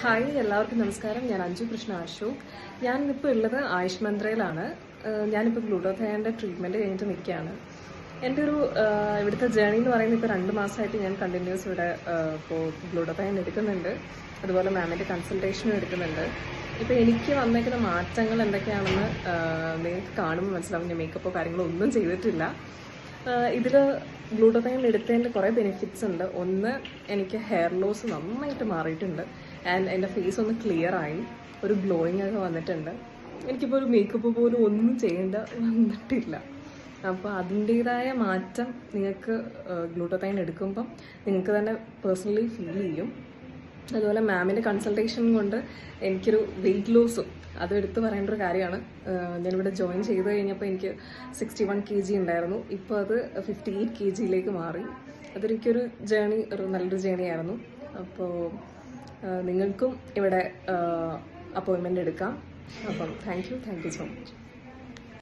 Hi എല്ലാവർക്കും നമസ്കാരം. ഞാൻ അഞ്ജു കൃഷ്ണ അശോക്. ഞാൻ ഇപ്പോൾ ഉള്ളത് ആയുഷ് മന്ത്രയിലാണ്. ഞാനിപ്പോൾ ഗ്ലൂഡോഥയാന്റെ ട്രീറ്റ്മെന്റ് കഴിഞ്ഞിട്ട് നിൽക്കുകയാണ്. എന്റെ ഒരു ഇവിടുത്തെ ജേണി എന്ന് പറയുന്നത് ഇപ്പോൾ രണ്ട് മാസമായിട്ട് ഞാൻ കണ്ടിന്യൂസ് ഇവിടെ ഇപ്പോൾ ഗ്ലൂഡോഥയൻ എടുക്കുന്നുണ്ട്. അതുപോലെ മാമിന്റെ കൺസൾട്ടേഷനും എടുക്കുന്നുണ്ട്. ഇപ്പോൾ എനിക്ക് വന്നേക്കുന്ന മാറ്റങ്ങൾ എന്തൊക്കെയാണെന്ന് നിങ്ങൾക്ക് കാണുമ്പോൾ മനസ്സിലാവും. ഞാൻ മേക്കപ്പോ കാര്യങ്ങളോ ഒന്നും ചെയ്തിട്ടില്ല. ഇതിൽ ഗ്ലൂട്ടോതൈൻ എടുത്തതിന്റെ കുറേ ബെനിഫിറ്റ്സ് ഉണ്ട്. ഒന്ന് എനിക്ക് ഹെയർ ലോസ് നന്നായിട്ട് മാറിയിട്ടുണ്ട്. ആൻഡ് എന്റെ ഫേസ് ഒന്ന് ക്ലിയർ ആയി. ഒരു ഗ്ലോയിങ് ഒക്കെ വന്നിട്ടുണ്ട്. എനിക്കിപ്പോൾ ഒരു മേക്കപ്പ് പോലും ഒന്നും ചെയ്യേണ്ട വന്നിട്ടില്ല. അപ്പോൾ അതിന്റേതായ മാറ്റം നിങ്ങൾക്ക് ഗ്ലൂട്ടോതൈൻ എടുക്കുമ്പം നിങ്ങൾക്ക് തന്നെ പേഴ്സണലി ഫീൽ ചെയ്യും. അതുപോലെ മാമിന്റെ കൺസൾട്ടേഷൻ കൊണ്ട് എനിക്കൊരു വെയിറ്റ് ലോസും അത് എടുത്തു പറയേണ്ട ഒരു കാര്യമാണ് ഞാനിവിടെ ജോയിൻ ചെയ്ത് കഴിഞ്ഞപ്പോൾ എനിക്ക് സിക്സ്റ്റി വൺ കെ ജി ഉണ്ടായിരുന്നു. ഇപ്പോൾ അത് ഫിഫ്റ്റി എയ്റ്റ് കെ ജിയിലേക്ക് മാറി. അതൊരിക്കൊരു ജേണി ഒരു നല്ലൊരു ജേണി ആയിരുന്നു. അപ്പോൾ നിങ്ങൾക്കും ഇവിടെ അപ്പോയിൻമെന്റ് എടുക്കാം. അപ്പം thank you thank you so much